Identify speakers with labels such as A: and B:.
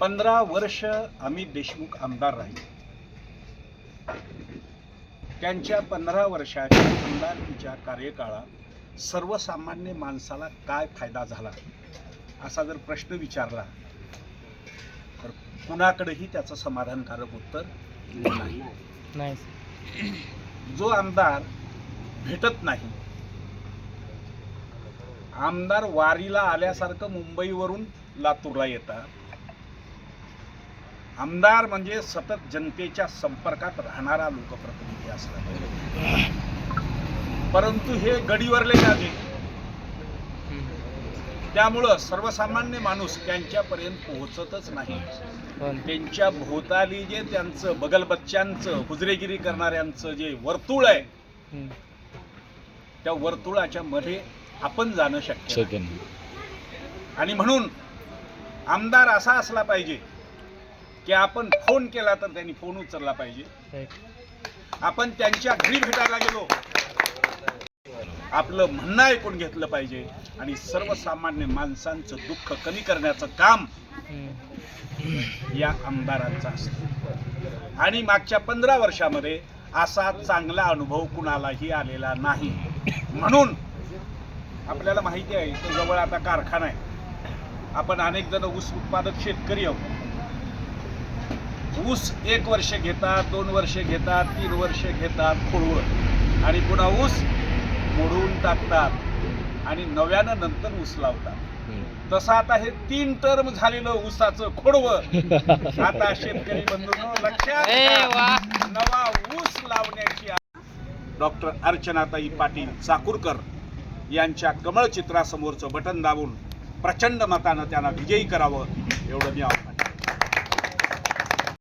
A: पंधरा वर्ष अमित देशमुख आमदार राहिले. त्यांच्या पंधरा वर्षाच्या आमदारकीच्या कार्यकाळात सर्वसामान्य माणसाला काय फायदा झाला? असा जर प्रश्न विचारला तर कुणाकडेही त्याचं समाधानकारक उत्तर नाही. जो आमदार भेटत नाही आमदार वारीला आल्यासारखं मुंबईवरून लातूरला येतात. आमदार म्हणजे सतत जनतेच्या संपर्कात राहणारा लोकप्रतिनिधी असला पाहिजे परंतु हे गडीवरले जागे त्यामुळं सर्वसामान्य माणूस त्यांच्यापर्यंत पोहोचतच नाही. त्यांच्या भोवताली जे त्यांचं बगलबच्च्यांचं हुजरेगिरी करणाऱ्यांचं जे वर्तुळ आहे. त्या वर्तुळाच्या मध्ये आपण जाणं शक्य नाही. आणि म्हणून आमदार असा असला पाहिजे की आपण फोन केला तर त्यांनी फोन उचलला पाहिजे. आपण त्यांच्या घरी भेटायला गेलो आपलं म्हणणं ऐकून घेतलं पाहिजे आणि सर्वसामान्य माणसांचं दुःख कमी करण्याचं काम. या आमदारांचा असतो आणि मागच्या पंधरा वर्षामध्ये असा चांगला अनुभव कुणालाही आलेला नाही म्हणून आपल्याला माहिती आहे इथं जवळ आता कारखाना आहे. आपण अनेक जण ऊस उत्पादक शेतकरी आहोत. ऊस एक वर्ष घेतात दोन वर्ष घेतात तीन वर्ष घेतात खोळवं आणि पुन्हा ऊस मोडून टाकतात आणि नव्यानं नंतर ऊस लावतात. तसं आता हे तीन टर्म झालेलं ऊसाचं खोडवं आता शेतकरी बंधूंनो लक्षात. नवा ऊस लावण्याची डॉक्टर अर्चनाताई पाटील चाकूरकर. यांच्या कमळ चित्रासमोरचं बटन दाबून प्रचंड मतानं त्यांना विजयी करावं एवढं मी आव्हान